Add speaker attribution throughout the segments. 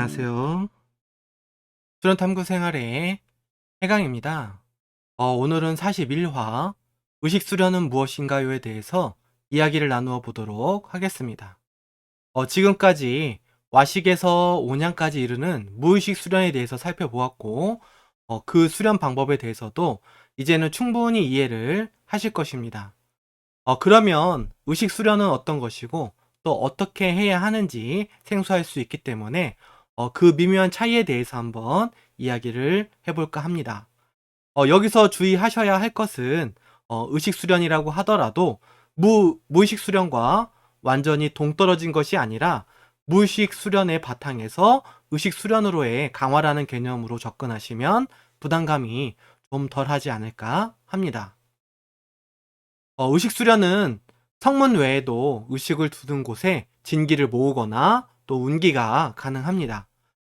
Speaker 1: 안녕하세요. 수련 탐구 생활의 해강입니다. 어, 오늘은 41화 의식 수련은 무엇인가요에 대해서 이야기를 나누어 보도록 하겠습니다. 어, 지금까지 와식에서 온양까지 이르는 무의식 수련에 대해서 살펴보았고 어, 그 수련 방법에 대해서도 이제는 충분히 이해를 하실 것입니다. 어, 그러면 의식 수련은 어떤 것이고 또 어떻게 해야 하는지 생소할 수 있기 때문에 어, 그 미묘한 차이에 대해서 한번 이야기를 해볼까 합니다. 어, 여기서 주의하셔야 할 것은 어, 의식 수련이라고 하더라도 무, 무의식 수련과 완전히 동떨어진 것이 아니라 무의식 수련의 바탕에서 의식 수련으로의 강화라는 개념으로 접근하시면 부담감이 좀 덜하지 않을까 합니다. 어, 의식 수련은 성문 외에도 의식을 두는 곳에 진기를 모으거나 또 운기가 가능합니다.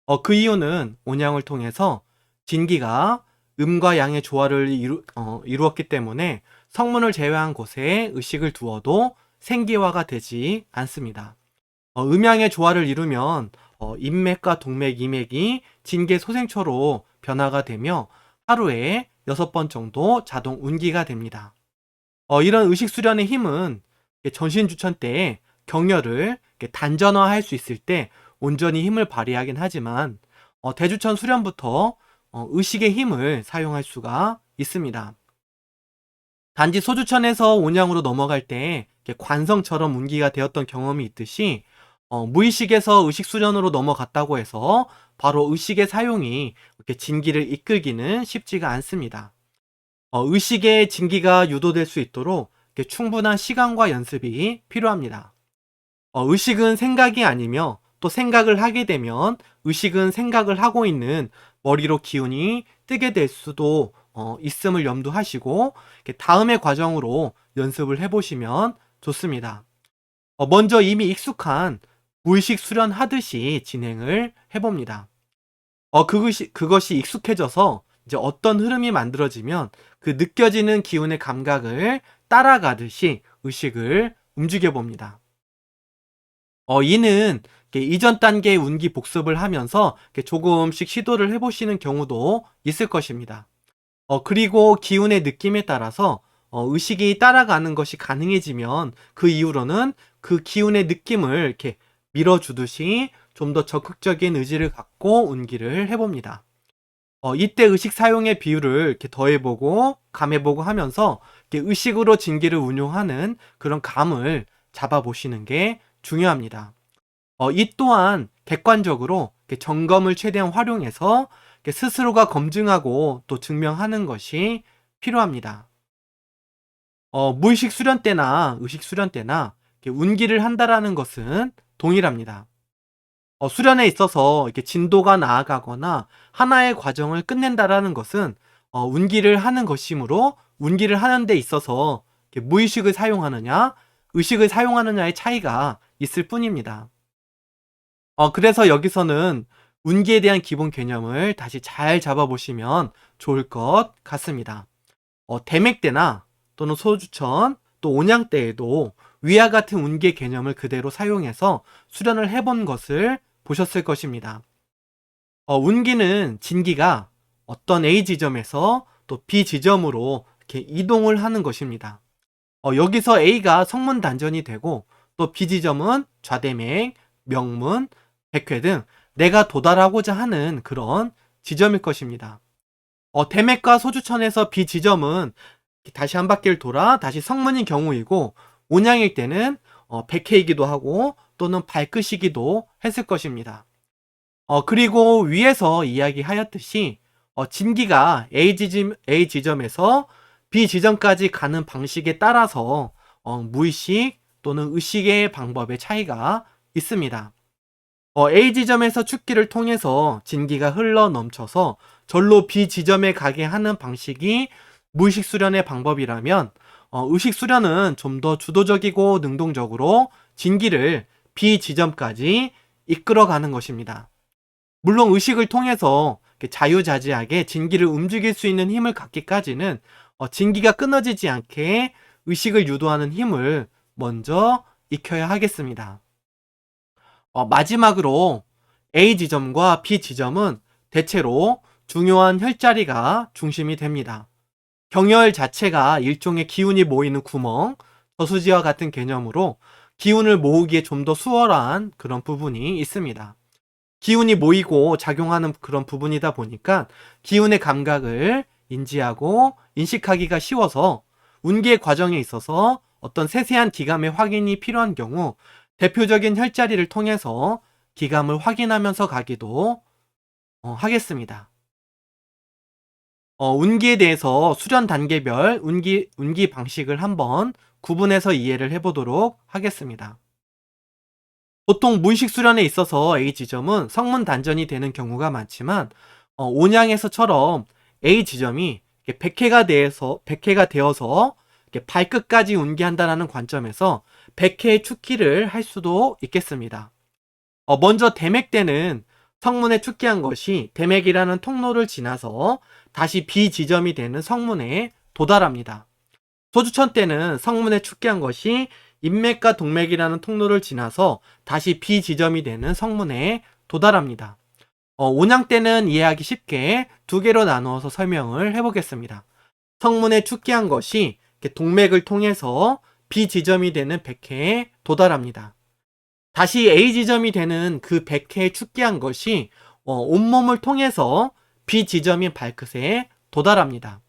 Speaker 1: 어, 그 이유는 온양을 통해서 진기가 음과 양의 조화를 이루, 어, 이루었기 때문에 성문을 제외한 곳에 의식을 두어도 생기화가 되지 않습니다. 어, 음양의 조화를 이루면 어, 인맥과 동맥, 이맥이 진계 소생초로 변화가 되며 하루에 6번 정도 자동 운기가 됩니다. 어, 이런 의식 수련의 힘은 전신 주천 때에 격려를 단전화할 수 있을 때 온전히 힘을 발휘하긴 하지만 어, 대주천 수련부터 어, 의식의 힘을 사용할 수가 있습니다. 단지 소주천에서 온양으로 넘어갈 때 관성처럼 운기가 되었던 경험이 있듯이 어, 무의식에서 의식 수련으로 넘어갔다고 해서 바로 의식의 사용이 이렇게 진기를 이끌기는 쉽지가 않습니다. 어, 의식의 진기가 유도될 수 있도록 충분한 시간과 연습이 필요합니다. 어, 의식은 생각이 아니며 또 생각을 하게 되면 의식은 생각을 하고 있는 머리로 기운이 뜨게 될 수도 어, 있음을 염두하시고 다음의 과정으로 연습을 해보시면 좋습니다. 어, 먼저 이미 익숙한 무의식 수련하듯이 진행을 해봅니다. 어, 그것이, 그것이 익숙해져서 이제 어떤 흐름이 만들어지면 그 느껴지는 기운의 감각을 따라가듯이 의식을 움직여 봅니다. 어, 이는 이전 단계의 운기 복습을 하면서 조금씩 시도를 해보시는 경우도 있을 것입니다. 어, 그리고 기운의 느낌에 따라서 어, 의식이 따라가는 것이 가능해지면 그 이후로는 그 기운의 느낌을 이렇게 밀어주듯이 좀 더 적극적인 의지를 갖고 운기를 해봅니다. 어, 이때 의식 사용의 비율을 이렇게 더해보고 감해보고 하면서 의식으로 진기를 운용하는 그런 감을 잡아보시는 게 중요합니다. 어, 이 또한 객관적으로 점검을 최대한 활용해서 스스로가 검증하고 또 증명하는 것이 필요합니다. 어, 무의식 수련 때나 의식 수련 때나 운기를 한다라는 것은 동일합니다. 어, 수련에 있어서 이렇게 진도가 나아가거나 하나의 과정을 끝낸다라는 것은 어, 운기를 하는 것이므로 운기를 하는 데 있어서 무의식을 사용하느냐, 의식을 사용하느냐의 차이가 있을 뿐입니다. 어, 그래서 여기서는 운기에 대한 기본 개념을 다시 잘 잡아보시면 좋을 것 같습니다. 어, 대맥 때나 또는 소주천, 또 온양 때에도 위와 같은 운기의 개념을 그대로 사용해서 수련을 해본 것을 보셨을 것입니다. 어, 운기는 진기가 어떤 A 지점에서 또 B 지점으로 이렇게 이동을 하는 것입니다. 어, 여기서 A가 성문 단전이 되고 또 B 지점은 좌대맹, 명문, 백회 등 내가 도달하고자 하는 그런 지점일 것입니다. 어, 대맥과 소주천에서 B 지점은 다시 한 바퀴를 돌아 다시 성문인 경우이고 온양일 때는 어, 백회이기도 하고 또는 발끝이기도 했을 것입니다. 어, 그리고 위에서 이야기하였듯이 어, 진기가 A, 지점, A 지점에서 B 지점까지 가는 방식에 따라서 어, 무의식 또는 의식의 방법의 차이가 있습니다. 어, A 지점에서 축기를 통해서 진기가 흘러 넘쳐서 절로 B 지점에 가게 하는 방식이 무의식 수련의 방법이라면 어, 의식 수련은 좀 더 주도적이고 능동적으로 진기를 B 지점까지 이끌어가는 것입니다. 물론 의식을 통해서 자유자재하게 진기를 움직일 수 있는 힘을 갖기까지는 어, 진기가 끊어지지 않게 의식을 유도하는 힘을 먼저 익혀야 하겠습니다. 어, 마지막으로 A 지점과 B 지점은 대체로 중요한 혈자리가 중심이 됩니다. 경혈 자체가 일종의 기운이 모이는 구멍, 저수지와 같은 개념으로 기운을 모으기에 좀 더 수월한 그런 부분이 있습니다. 기운이 모이고 작용하는 그런 부분이다 보니까 기운의 감각을 인지하고 인식하기가 쉬워서 운기의 과정에 있어서 어떤 세세한 기감의 확인이 필요한 경우 대표적인 혈자리를 통해서 기감을 확인하면서 가기도 어, 하겠습니다. 어, 운기에 대해서 수련 단계별 운기, 운기 방식을 한번 구분해서 이해를 해보도록 하겠습니다. 보통 무의식 수련에 있어서 A 지점은 성문 단전이 되는 경우가 많지만 어, 온양에서처럼 A 지점이 100회가 되어서 100회가 되어서 발끝까지 운기한다라는 관점에서 100회의 축기를 할 수도 있겠습니다. 어, 먼저 대맥 때는 성문에 축기한 것이 대맥이라는 통로를 지나서 다시 B 지점이 되는 성문에 도달합니다. 소주천 때는 성문에 축기한 것이 인맥과 동맥이라는 통로를 지나서 다시 B 지점이 되는 성문에 도달합니다. 어, 온양 때는 이해하기 쉽게 두 개로 나누어서 설명을 해보겠습니다. 성문에 축기한 것이 동맥을 통해서 B 지점이 되는 백회에 도달합니다. 다시 A 지점이 되는 그 백회에 축기한 것이 어, 온몸을 통해서 B 지점인 발끝에 도달합니다.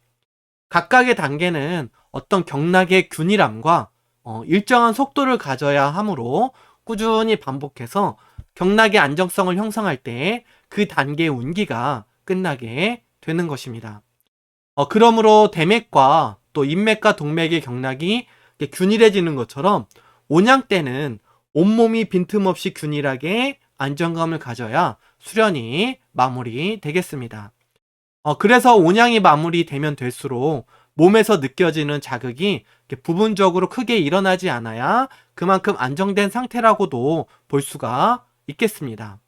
Speaker 1: 각각의 단계는 어떤 경락의 균일함과 어, 일정한 속도를 가져야 하므로 꾸준히 반복해서 경락의 안정성을 형성할 때 그 단계의 운기가 끝나게 되는 것입니다. 어, 그러므로 대맥과 또 인맥과 동맥의 경락이 균일해지는 것처럼 온양 때는 온몸이 빈틈없이 균일하게 안정감을 가져야 수련이 마무리 되겠습니다. 어, 그래서 온양이 마무리되면 될수록 몸에서 느껴지는 자극이 부분적으로 크게 일어나지 않아야 그만큼 안정된 상태라고도 볼 수가 있겠습니다.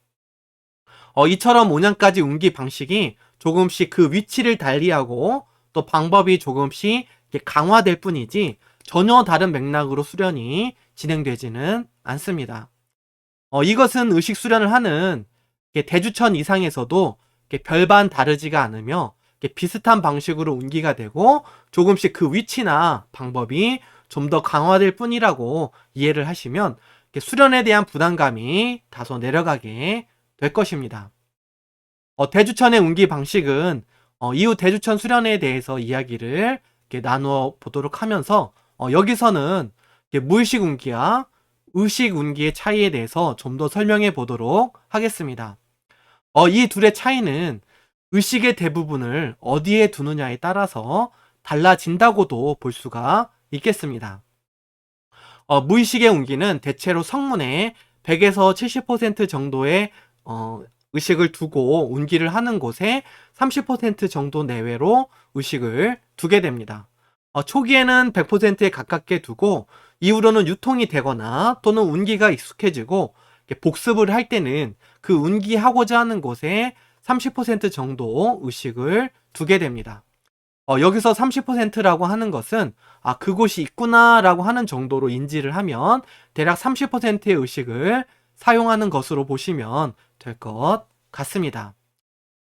Speaker 1: 어, 이처럼 온양까지 운기 방식이 조금씩 그 위치를 달리하고 또 방법이 조금씩 강화될 뿐이지 전혀 다른 맥락으로 수련이 진행되지는 않습니다. 어, 이것은 의식 수련을 하는 대주천 이상에서도 별반 다르지가 않으며 비슷한 방식으로 운기가 되고 조금씩 그 위치나 방법이 좀 더 강화될 뿐이라고 이해를 하시면 수련에 대한 부담감이 다소 내려가게 될 것입니다. 어, 대주천의 운기 방식은 어, 이후 대주천 수련에 대해서 이야기를 나누어 보도록 하면서 어, 여기서는 무의식 운기와 의식 운기의 차이에 대해서 좀 더 설명해 보도록 하겠습니다. 어, 이 둘의 차이는 의식의 대부분을 어디에 두느냐에 따라서 달라진다고도 볼 수가 있겠습니다. 어, 무의식의 운기는 대체로 성문에 100에서 70% 정도의 어, 의식을 두고 운기를 하는 곳에 30% 정도 내외로 의식을 두게 됩니다. 어, 초기에는 100%에 가깝게 두고 이후로는 유통이 되거나 또는 운기가 익숙해지고 복습을 할 때는 그 운기하고자 하는 곳에 30% 정도 의식을 두게 됩니다. 어, 여기서 30%라고 하는 것은 아 그곳이 있구나라고 하는 정도로 인지를 하면 대략 30%의 의식을 사용하는 것으로 보시면 될 것 같습니다.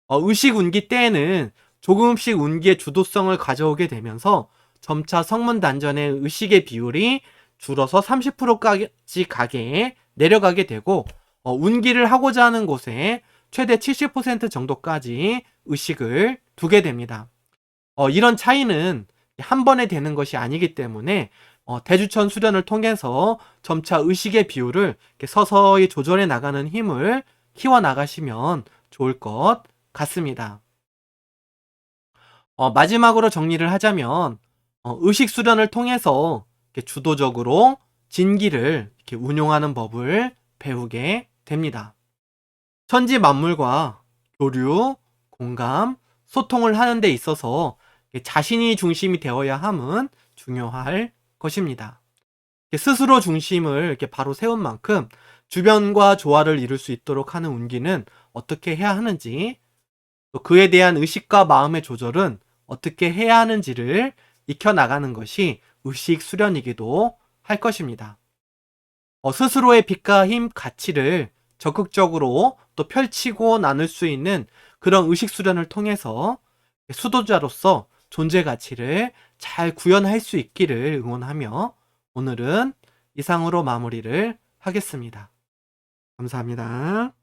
Speaker 1: 어, 의식 운기 때에는 조금씩 운기의 주도성을 가져오게 되면서 점차 성문 단전의 의식의 비율이 줄어서 30%까지 가게 내려가게 되고 어, 운기를 하고자 하는 곳에 최대 70% 정도까지 의식을 두게 됩니다. 어, 이런 차이는 한 번에 되는 것이 아니기 때문에 어, 대주천 수련을 통해서 점차 의식의 비율을 서서히 조절해 나가는 힘을 키워 나가시면 좋을 것 같습니다. 어, 마지막으로 정리를 하자면 어, 의식 수련을 통해서 주도적으로 진기를 운용하는 법을 배우게 됩니다. 천지 만물과 교류, 공감, 소통을 하는 데 있어서 자신이 중심이 되어야 함은 중요할 것입니다. 스스로 중심을 이렇게 바로 세운 만큼 주변과 조화를 이룰 수 있도록 하는 운기는 어떻게 해야 하는지, 또 그에 대한 의식과 마음의 조절은 어떻게 해야 하는지를 익혀나가는 것이 의식 수련이기도 할 것입니다. 어, 스스로의 빛과 힘, 가치를 적극적으로 또 펼치고 나눌 수 있는 그런 의식 수련을 통해서 수도자로서 존재 가치를 잘 구현할 수 있기를 응원하며 오늘은 이상으로 마무리를 하겠습니다. 감사합니다.